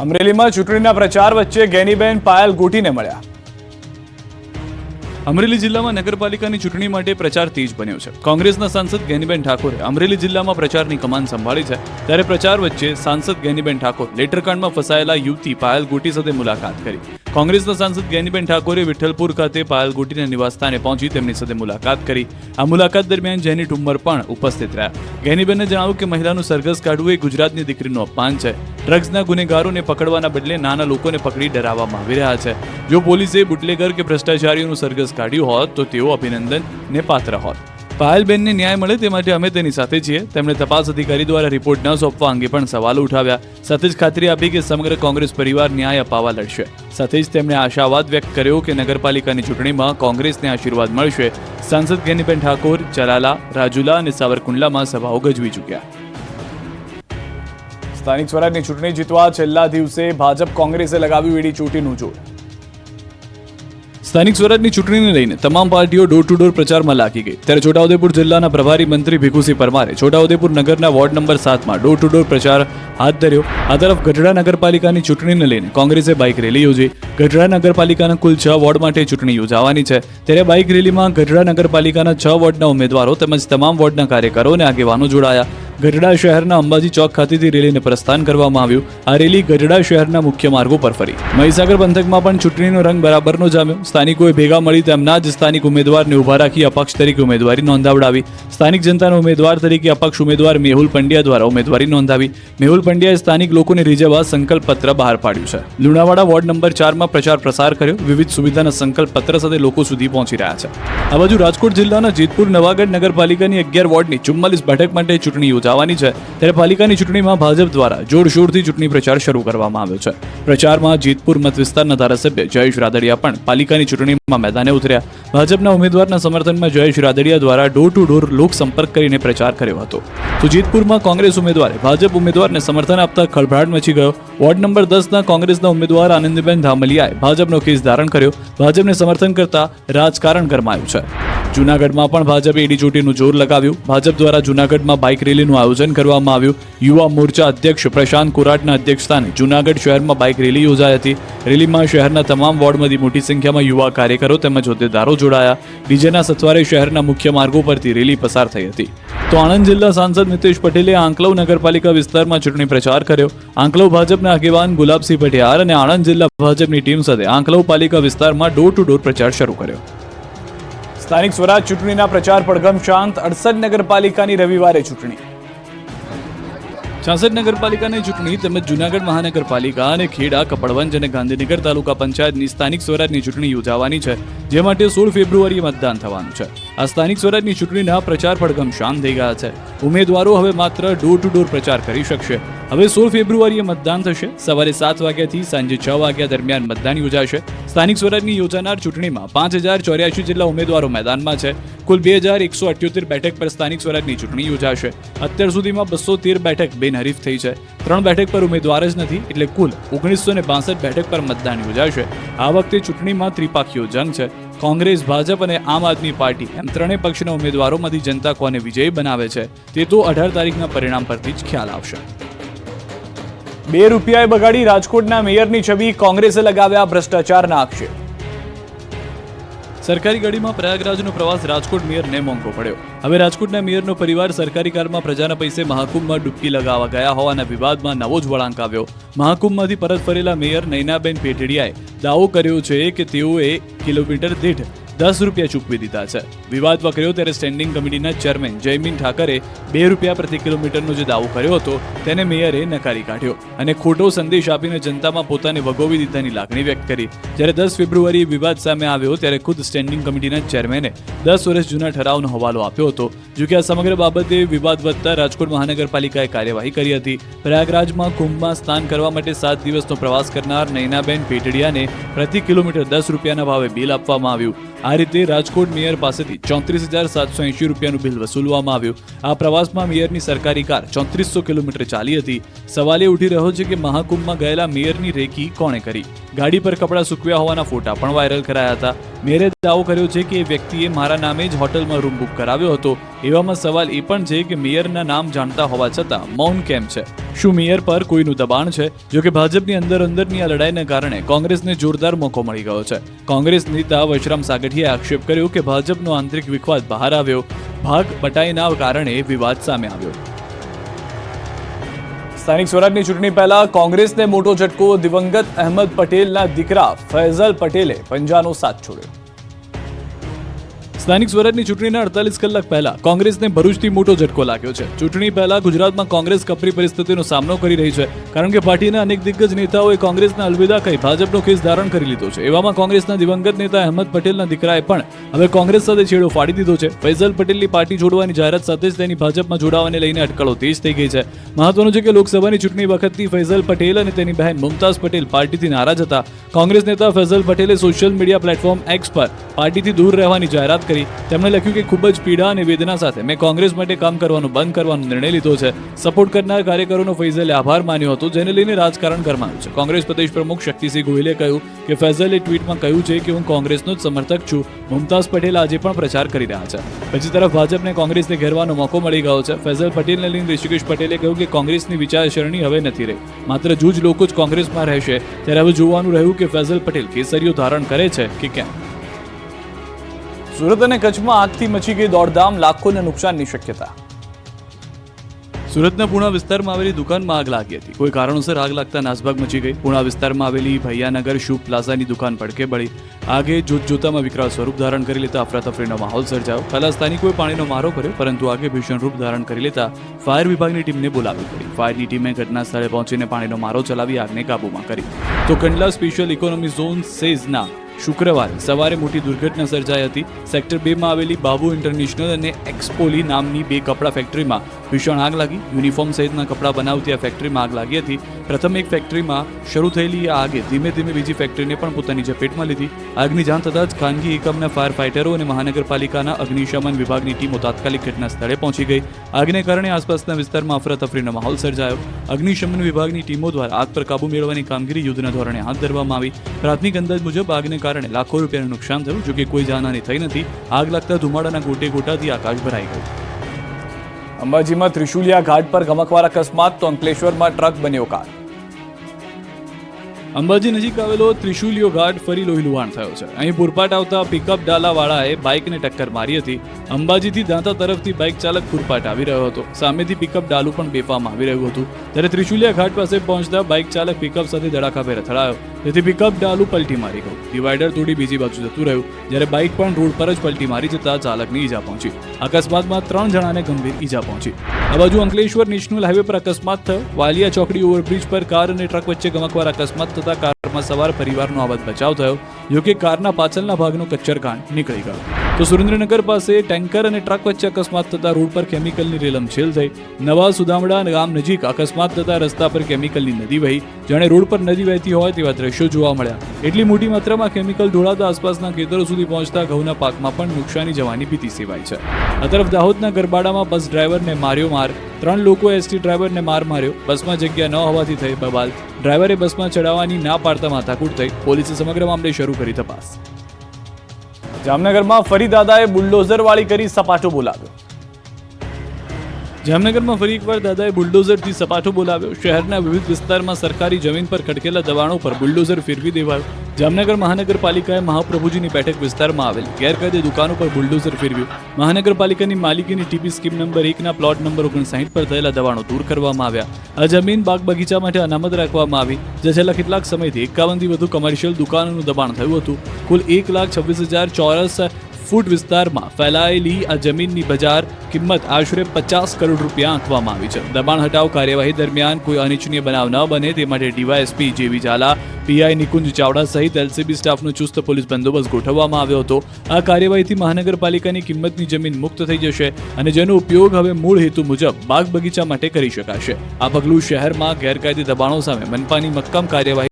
અમરેલીમાં ચૂંટણીના પ્રચાર વચ્ચે ગેનીબેન પાયલ ગોટીને મળ્યા. અમરેલી જિલ્લામાં નગરપાલિકાની ચૂંટણી માટે પ્રચાર તેજ બન્યો છે. કોંગ્રેસના સાંસદ ગેનીબેન ઠાકોરે અમરેલી જિલ્લામાં પ્રચારની કમાન સંભાળી છે. ત્યારે પ્રચાર વચ્ચે સાંસદ ગેનીબેન ઠાકોર લેટરકાંડમાં ફસાયેલા યુવતી પાયલ ગોટી સાથે મુલાકાત કરી. કોંગ્રેસના સાંસદ જ્ઞાનીબેન ઠાકોરે વિઠ્ઠલપુર ખાતે પાયલ ગોટીના નિવાસસ્થાને પહોંચી તેમની સાથે મુલાકાત કરી. આ મુલાકાત દરમિયાન જેની ઠુમ્મર પણ ઉપસ્થિત રહ્યા. જ્ઞાનીબેને જણાવ્યું કે મહિલાનું સરઘસ કાઢવું એ ગુજરાતની દીકરીનું અપમાન છે. ડ્રગ્સના ગુનેગારોને પકડવાના બદલે નાના લોકોને પકડી ડરાવવામાં આવી રહ્યા છે. જો પોલીસે બુટલેગર કે ભ્રષ્ટાચારીઓનું સરઘસ કાઢ્યું હોત તો તેઓ અભિનંદનને પાત્ર હોત. પાયલબેનને ન્યાય મળે તે માટે અમે તેની સાથે છીએ. તેમણે તપાસ અધિકારી દ્વારા રિપોર્ટ ન સોંપવા અંગે પણ સવાલો ઉઠાવ્યા. સાથે જ ખાતરી આપી કે સમગ્ર કોંગ્રેસ પરિવાર ન્યાય અપાવવા લડશે. સાથે જ તેમણે આશાવાદ વ્યક્ત કર્યો કે નગરપાલિકાની ચૂંટણીમાં કોંગ્રેસને આશીર્વાદ મળશે. સાંસદ ગેનીબેન ઠાકોર ચલાલા રાજુલા અને સાવરકુંડલામાં સભાઓ ગજવી ચૂક્યા. સ્થાનિક સ્વરાજની ચૂંટણી જીતવા છેલ્લા દિવસે ભાજપ કોંગ્રેસે લગાવ્યું એડી ચોટીનું જોર. સ્થાનિક સ્વરાજની ચૂંટણીને લઈને તમામ પાર્ટીઓ ડોર ટુ ડોર પ્રચારમાં લાગી ગઈ. ત્યારે છોટાઉદેપુર જિલ્લાના પ્રભારી મંત્રી ભીખુસિંહ પરમારે છોટાઉદેપુર નગરના વોર્ડ નંબર સાતમાં ડોર ટુ ડોર પ્રચાર હાથ ધર્યો. આ તરફ ગઢડા નગરપાલિકાની ચૂંટણીને લઈને કોંગ્રેસે બાઇક રેલી યોજી. ગઢડા નગરપાલિકાના કુલ છ વોર્ડ માટે ચૂંટણી યોજાવાની છે. ત્યારે બાઇક રેલીમાં ગઢડા નગરપાલિકાના છ વોર્ડના ઉમેદવારો તેમજ તમામ વોર્ડના કાર્યકરો અને આગેવાનો જોડાયા. ગઢડા શહેરના અંબાજી ચોક ખાતેથી રેલીને પ્રસ્થાન કરવામાં આવ્યું. આ રેલી ગઢડા શહેરના મુખ્ય માર્ગો પર ફરી. મહીસાગર પંથકમાં પણ ચૂંટણીનો રંગ બરાબરનો જામ્યો. સ્થાનિકોએ ભેગા મળી તેમના જ સ્થાનિક ઉમેદવારને ઊભા રાખી અપક્ષ તરીકે ઉમેદવારી નોંધાવડાવી. સ્થાનિક જનતાના ઉમેદવાર તરીકે અપક્ષ ઉમેદવાર મેહુલ પંડ્યા દ્વારા ઉમેદવારી નોંધાવી. મેહુલ પંડ્યાએ સ્થાનિક લોકોને રીઝવવા સંકલ્પ પત્ર બહાર પાડ્યું છે. લુણાવાડા વોર્ડ નંબર ચારમાં પ્રચાર પ્રસાર કર્યો. વિવિધ સુવિધાના સંકલ્પ પત્ર સાથે લોકો સુધી પહોંચી રહ્યા છે. આ બાજુ રાજકોટ જિલ્લાના જેતપુર નવાગઢ નગરપાલિકાની અગિયાર વોર્ડની ચુમ્માલીસ બેઠક માટે ચૂંટણી યોજાવાની છે. ત્યારે પાલિકાની ચૂંટણીમાં ભાજપ દ્વારા જોરશોરથી ચૂંટણી પ્રચાર શરૂ કરવામાં આવ્યો છે. પ્રચારમાં જીતપુર મત વિસ્તારના ધારાસભ્ય જયેશ રાદડિયા પણ પાલિકાની ચૂંટણીમાં મેદાને ઉતર્યા. ભાજપના ઉમેદવારના સમર્થનમાં જયેશ રાદડિયા દ્વારા ડોર ટુ ડોર લોકસંપર્ક કરીને પ્રચાર કર્યો હતો. તો જીતપુરમાં કોંગ્રેસ ઉમેદવારે ભાજપ ઉમેદવારને સમર્થન આપતા ખળભળાટ મચી ગયો. વોર્ડ નંબર દસના કોંગ્રેસના ઉમેદવાર આનંદીબેન ધામલિયાએ ભાજપનો કેસ ધારણ કર્યો. ભાજપને સમર્થન કરતા રાજકારણ ગરમાયું છે. જૂનાગઢમાં પણ ભાજપે ઈડી ચોટીનું જોર લગાવ્યું. ભાજપ દ્વારા જૂનાગઢમાં બાઇક રેલીનું આયોજન કરવામાં આવ્યું. યુવા મોરચા અધ્યક્ષ પ્રશાંત કોરાટના અધ્યક્ષસ્થાને જૂનાગઢ શહેરમાં બાઇક રેલી યોજાઈ હતી. રેલીમાં શહેરના તમામ વોર્ડમાંથી મોટી સંખ્યામાં યુવા કાર્યકરો તેમજ હોદ્દેદારો જોડાયા. ડીજેના સથવારે શહેરના મુખ્ય માર્ગો પરથી રેલી પસાર થઈ હતી. તો આણંદ જિલ્લા સાંસદ નીતિશ પટેલે આંકલવ નગરપાલિકા વિસ્તારમાં ચૂંટણી પ્રચાર કર્યો. આંકલવ ભાજપના આગેવાન ગુલાબસિંહ પટિયાર અને આણંદ જિલ્લા ભાજપની ટીમ સાથે આંકલવ પાલિકા વિસ્તારમાં ડોર ટુ ડોર પ્રચાર શરૂ કર્યો. સ્થાનિક સ્વરાજ ચૂંટણીના પ્રચાર પડઘમ શાંત અડસઠ નગરપાલિકાની રવિવારે ચૂંટણી. છાસઠ નગરપાલિકાની ચૂંટણી તેમજ જૂનાગઢ મહાનગરપાલિકા અને ખેડા, કપડવંજ અને ગાંધીનગર તાલુકા પંચાયતની સ્થાનિક સ્વરાજની ચૂંટણી યોજાવાની છે, જે માટે સોળ ફેબ્રુઆરીએ મતદાન થવાનું છે. આ સ્થાનિક સ્વરાજની ચૂંટણીના પ્રચાર પડઘમ શાંત થઈ ગયા છે. ઉમેદવારો હવે માત્ર ડોર ટુ ડોર પ્રચાર કરી શકશે. હવે સોળ ફેબ્રુઆરીએ મતદાન થશે. સવારે સાત વાગ્યાથી સાંજે છ વાગ્યા દરમિયાન મતદાન યોજાશે. સ્થાનિક સ્વરાજની યોજાનાર ચૂંટણીમાં પાંચ હજાર ચોર્યાસી જેટલા ઉમેદવારો મેદાનમાં છે. કુલ બે હજાર એકસો અઠ્યોતેર બેઠક પર સ્થાનિક સ્વરાજની ચૂંટણી યોજાશે. અત્યાર સુધીમાં બસો તેર બેઠક બિનહરીફ થઈ છે. ત્રણ બેઠક પર ઉમેદવાર જ નથી એટલે કુલ ઓગણીસો ને બાસઠ બેઠક પર મતદાન યોજાશે. આ વખતે ચૂંટણીમાં ત્રિપાખીયો જંગ છે. કોંગ્રેસ, ભાજપ અને આમ આદમી પાર્ટી એમ ત્રણેય પક્ષના ઉમેદવારોમાંથી જનતા કોને વિજયી બનાવે છે તે તો અઢાર તારીખના પરિણામ પરથી જ ખ્યાલ આવશે. બે રૂપિયાએ બગાડી રાજકોટના મેયરની છબી કોંગ્રેસે લગાવ્યા ભ્રષ્ટાચારના આક્ષેપ. સરકારી ગાડીમાં પ્રયાગરાજનો પ્રવાસ રાજકોટ મેયરને મોંઘો પડ્યો. હવે રાજકોટના મેયરનો પરિવાર સરકારી કારમાં પ્રજાના પૈસે મહાકુંભમાં ડૂબકી લગાવવા ગયા હોવાના વિવાદમાં નવો જ વળાંક આવ્યો. મહાકુંભમાંથી પરત ફરેલા મેયર નૈનાબેન પેટડિયાએ દાવો કર્યો છે કે તેઓએ કિલોમીટર દીઠ દસ રૂપિયા ચૂકવી દીધા છે. વિવાદ વકર્યો ત્યારે સ્ટેન્ડિંગ કમિટીના ચેરમેન જયમીન ઠાકરે બે રૂપિયા પ્રતિ કિલોમીટરનો જે દાવો કર્યો હતો, તેને મેયરે નકારી કાઢ્યો અને ખોટો સંદેશ આપીને જનતામાં પોતાને વગોવી દીધાની લાગણી વ્યક્ત કરી. જ્યારે દસ ફેબ્રુઆરીએ વિવાદ સામે આવ્યો, ત્યારે ખુદ સ્ટેન્ડિંગ કમિટીના ચેરમેને દસ વર્ષ જૂના ઠરાવનો હવાલો આપ્યો હતો જોકે આ સમગ્ર બાબતે વિવાદ વધતા રાજકોટ મહાનગરપાલિકાએ કાર્યવાહી કરી હતી. પ્રયાગરાજમાં કુંભમાં સ્નાન કરવા માટે સાત દિવસનો પ્રવાસ કરનાર નૈનાબેન પેટડિયાને પ્રતિ કિલોમીટર દસ રૂપિયાના ભાવે બિલ આપવામાં આવ્યું. આ રીતે રાજકોટ મેયર પાસેથી ચોત્રીસ હજાર સાતસો એંશી રૂપિયાનું બિલ વસૂલવામાં આવ્યું. આ પ્રવાસમાં મેયરની સરકારી કાર ચોત્રીસો કિલોમીટર ચાલી હતી. સવાલ એ ઉઠી રહ્યો છે કે મહાકુંભમાં ગયેલા મેયરની રેકી કોણે કરી? ગાડી પર કપડાં સૂકવ્યા હોવાના ફોટા પણ વાયરલ કરાયા હતા. મેયરે દાવો કર્યો છે કે એ વ્યક્તિએ મારા નામે જ હોટલમાં રૂમ બુક કરાવ્યો હતો. એવામાં સવાલ એ પણ છે કે મેયરના નામ જાણતા હોવા છતાં મૌન કેમ છે? શું મેયર પર કોઈનું દબાણ છે? જો કે ભાજપની અંદર અંદરની આ લડાઈને કારણે કોંગ્રેસને જોરદાર મોકો મળી ગયો છે. કોંગ્રેસ નેતા વશરામ સાગઠીએ આક્ષેપ કર્યો કે ભાજપનો આંતરિક વિખવાદ બહાર આવ્યો. ભાગ બટાઈના કારણે વિવાદ સામે આવ્યો. સ્થાનિક સ્વરાજની ચૂંટણી પહેલા કોંગ્રેસને મોટો ઝટકો, દિવંગત અહેમદ પટેલના દીકરા ફૈઝલ પટેલે પંજાનો સાથ છોડ્યો. સ્થાનિક સ્વરાજની ચૂંટણીના અડતાલીસ કલાક પહેલા કોંગ્રેસને ભરૂચથી મોટો ઝટકો લાગ્યો છે. ચૂંટણી પહેલા ગુજરાતમાં કોંગ્રેસ કપરી પરિસ્થિતિનો સામનો કરી રહી છે, કારણ કે પાર્ટીના અનેક દિગ્ગજ નેતાઓએ કોંગ્રેસના અલવિદા કહી ભાજપનો કેસ ધારણ કરી લીધો છે. એવામાં કોંગ્રેસના દિવંગત નેતા અહેમદ પટેલના દીકરાએ પણ હવે કોંગ્રેસ સાથે છેડો ફાડી દીધો છે. ફૈઝલ પટેલની પાર્ટી છોડવાની જાહેરાત સાથે જ તેની ભાજપમાં જોડાવાને લઈને અટકળો તેજ થઈ ગઈ છે. મહત્વનું છે કે લોકસભાની ચૂંટણી વખતથી ફૈઝલ પટેલ અને તેની બહેન મુમતાઝ પટેલ પાર્ટીથી નારાજ હતા. કોંગ્રેસ નેતા ફૈઝલ પટેલે સોશિયલ મીડિયા પ્લેટફોર્મ એક્સ પર પાર્ટીથી દૂર રહેવાની જાહેરાત કરી તેમણે લખ્યું કે ખૂબ જ પીડા અને વેદના સાથે મેં કોંગ્રેસ માટે કામ કરવાનું બંધ કરવાનો નિર્ણય લીધો છે. સપોર્ટ કરનાર કાર્યકરોનો ફૈઝલે આભાર માન્યો હતો, જેને લઈને રાજકારણ ગરમાયું છે. કોંગ્રેસ પ્રદેશ પ્રમુખ શક્તિસિંહ ગોહિલે કહ્યું કે ફૈઝલે ટ્વીટમાં કહ્યું છે કે હું કોંગ્રેસનો જ સમર્થક છું. મુમતાઝ પટેલ આજે પણ પ્રચાર કરી રહ્યા છે. બીજી તરફ ભાજપને કોંગ્રેસને ઘેરવાનો મોકો મળી ગયો છે. ફૈઝલ પટેલને લઈને ઋષિકેશ પટેલે કહ્યું કે કોંગ્રેસની વિચારસરણી હવે નથી રહી. માત્ર જૂજ લોકો જ કોંગ્રેસમાં રહેશે. ત્યારે હવે જોવાનું રહ્યું કે ફૈઝલ પટેલ કેસરીઓ ધારણ કરે છે કે કેમ. સુરત અને કચ્છમાં આગથી મચી ગઈ દોડધામ લાખોને નુકસાનની શક્યતા. સુરતના પૂણા વિસ્તારમાં આવેલી દુકાનમાં આગ લાગી હતી. કોઈ કારણોસર આગ લાગતા નાસભાગ મચી ગઈ. પૂણા વિસ્તારમાં આવેલી ભૈયાનગર શુભ પ્લાઝાની દુકાન પડકે બળી આગે જોત જોતામાં વિકરાળ સ્વરૂપ ધારણ કરી લેતા અફરાતફરીનો માહોલ સર્જાયો. પહેલા સ્થાનિકોએ પાણીનો મારો કર્યો પરંતુ આગે ભીષણ રૂપ ધારણ કરી લેતા ફાયર વિભાગની ટીમને બોલાવી પડી. ફાયરની ટીમે ઘટના સ્થળે પહોંચીને પાણીનો મારો ચલાવી આગને કાબૂમાં કરી. તો કંડલા સ્પેશિયલ ઇકોનોમી ઝોન સેઝના શુક્રવારે સવારે મોટી દુર્ઘટના સર્જાઈ હતી. સેક્ટર બેમાં આવેલી બાબુ ઇન્ટરનેશનલ અને એક્સપોલી નામની બે કપડા ફેક્ટરીમાં ભીષણ આગ લાગી. યુનિફોર્મ સહિતના કપડાં બનાવતી આ ફેક્ટરીમાં આગ લાગી હતી. પ્રથમ એક ફેક્ટરીમાં શરૂ થયેલી આ આગે ધીમે ધીમે બીજી ફેક્ટરીને પણ પોતાની ઝપેટમાં લીધી. આગની જાણ થતાં જ ખાનગી એકમના ફાયર ફાઇટરો અને મહાનગરપાલિકાના અગ્નિશમન વિભાગની ટીમો તાત્કાલિક ઘટના સ્થળે પહોંચી ગઈ. આગને કારણે આસપાસના વિસ્તારમાં અફરાતફરીનો માહોલ સર્જાયો. અગ્નિશમન વિભાગની ટીમો દ્વારા આગ પર કાબુ મેળવવાની કામગીરી યુદ્ધના ધોરણે હાથ ધરવામાં આવી. પ્રાથમિક અંદાજ મુજબ આગને કારણે લાખો રૂપિયાનું નુકસાન થયું જોકે કોઈ જાનહાની થઈ નથી. આગ લાગતા ધુમાડાના ગોટે ગોટાથી આકાશ ભરાઈ ગયું. અંબાજીમાં ત્રિશુલિયા ઘાટ પર ગમકવાર અકસ્માત તો અંકલેશ્વરમાં ટ્રક બન્યો કાર. અંબાજી નજીક આવેલો ત્રિશુલિયો ઘાટ ફરી લોહીલુહાણ થયો છે. અહીં પુરપાટ આવતા પિકઅપ ડાલાવાળાએ બાઇકને ટક્કર મારી હતી. અંબાજીથી દાંતા તરફથી બાઇક ચાલક પુરપાટ આવી રહ્યો હતો. સામેથી પિકઅપ ડાલુ પણ બેફામ આવી રહ્યું હતું. ત્યારે ત્રિશુલિયા ઘાટ પાસે પહોંચતા બાઇક ચાલક પિકઅપ સાથે ધડાકાભેર અથડાયો. તેથી પિકઅપ ડાલુ પલટી મારી ગયું. ડિવાઈડર તોડી બીજી બાજુ જતું રહ્યું, જ્યારે બાઇક પણ રોડ પર જ પલટી મારી જતા ચાલકની ઈજા પહોંચી. અકસ્માતમાં ત્રણ જણાને ગંભીર ઈજા પહોંચી. આ બાજુ અંકલેશ્વર નેશનલ હાઈવે પર અકસ્માત થયો. વાલિયા ચોકડી ઓવરબ્રિજ પર કાર અને ટ્રક વચ્ચે ગમકવાર અકસ્માત થતા કારમાં સવાર પરિવારનો આવાજ બચાવ થયો જોકે કારના પાછળના ભાગનો કચ્ચરકાંડ નીકળી ગયો. તો સુરેન્દ્રનગર પાસે ટેન્કર અને ટ્રક વચ્ચે અકસ્માત થતા રોડ પર કેમિકલની રેલમછેલ થઈ. નવા સુદામડા ગામ નજીક અકસ્માત થતા રસ્તા પર કેમિકલની નદી વહી. જાણે રોડ પર નદી વહેતી હોય તેવા દ્રશ્યો જોવા મળ્યા. એટલી મોટી માત્રામાં કેમિકલ ઢોળાતા આસપાસના ખેતરો સુધી પહોંચતા ઘઉંના પાકમાં પણ નુકસાની જવાની ભીતિ સેવાય છે. આ તરફ દાહોદના ગરબાડામાં બસ ડ્રાઈવરને માર્યો માર. ત્રણ લોકોએ એસટી ડ્રાઈવરને માર માર્યો. બસમાં જગ્યા ન હોવાથી થઈ બબાલ. ડ્રાઈવરે બસમાં ચડાવવાની ના પાડતા માથાકૂટ થઈ પોલીસે સમગ્ર મામલે શરૂ કરી તપાસ. જામનગરમાં ફરી દાદાએ બુલડોઝર વાળી કરી સપાટો બોલાવ્યો. જામનગરમાં ફરી એકવાર દાદાએ બુલડોઝરથી સપાટો બોલાવ્યો. શહેરના વિવિધ વિસ્તારમાં સરકારી જમીન પર ખડકેલા દબાણો પર બુલડોઝર ફેરવી દેવાયો. જામનગર મહાનગરપાલિકાએ મહાપ્રભુજીની બેઠક વિસ્તારમાં આવેલી ગેરકાયદે દુકાનો પર બુલડોઝર ફેરવ્યું. મહાનગરપાલિકાની માલિકીની ટીપી સ્કીમ નંબર એકના પ્લોટ નંબર ઓગણસાઠ પર થયેલા દબાણો દૂર કરવામાં આવ્યા. આ જમીન બાગ બગીચા માટે અનામત રાખવામાં આવી. જે છેલ્લા કેટલાક સમયથી એકાવનથી વધુ કમર્શિયલ દુકાનોનું દબાણ થયું હતું. કુલ એક લાખ છવ્વીસ હજાર ચોરસ ફૂટ વિસ્તારમાં ફેલાયેલી આ જમીનની બજાર કિંમત આશરે પચાસ કરોડ રૂપિયા આંકવામાં આવી છે. દબાણ હટાવ કાર્યવાહી દરમિયાન કોઈ અનિચ્છનીય બનાવ ન બને તે માટે ડીવાયએસપી જેવી ઝાલા, પીઆઈ નિકુંજ ચાવડા સહિત એલસીબી સ્ટાફનો ચુસ્ત પોલીસ બંદોબસ્ત ગોઠવવામાં આવ્યો હતો. આ કાર્યવાહીથી મહાનગરપાલિકાની કિંમતની જમીન મુક્ત થઈ જશે અને જેનો ઉપયોગ હવે મૂળ હેતુ મુજબ બાગ બગીચા માટે કરી શકાશે. આ પગલું શહેરમાં ગેરકાયદે દબાણો સામે મનપાની મક્કમ કાર્યવાહી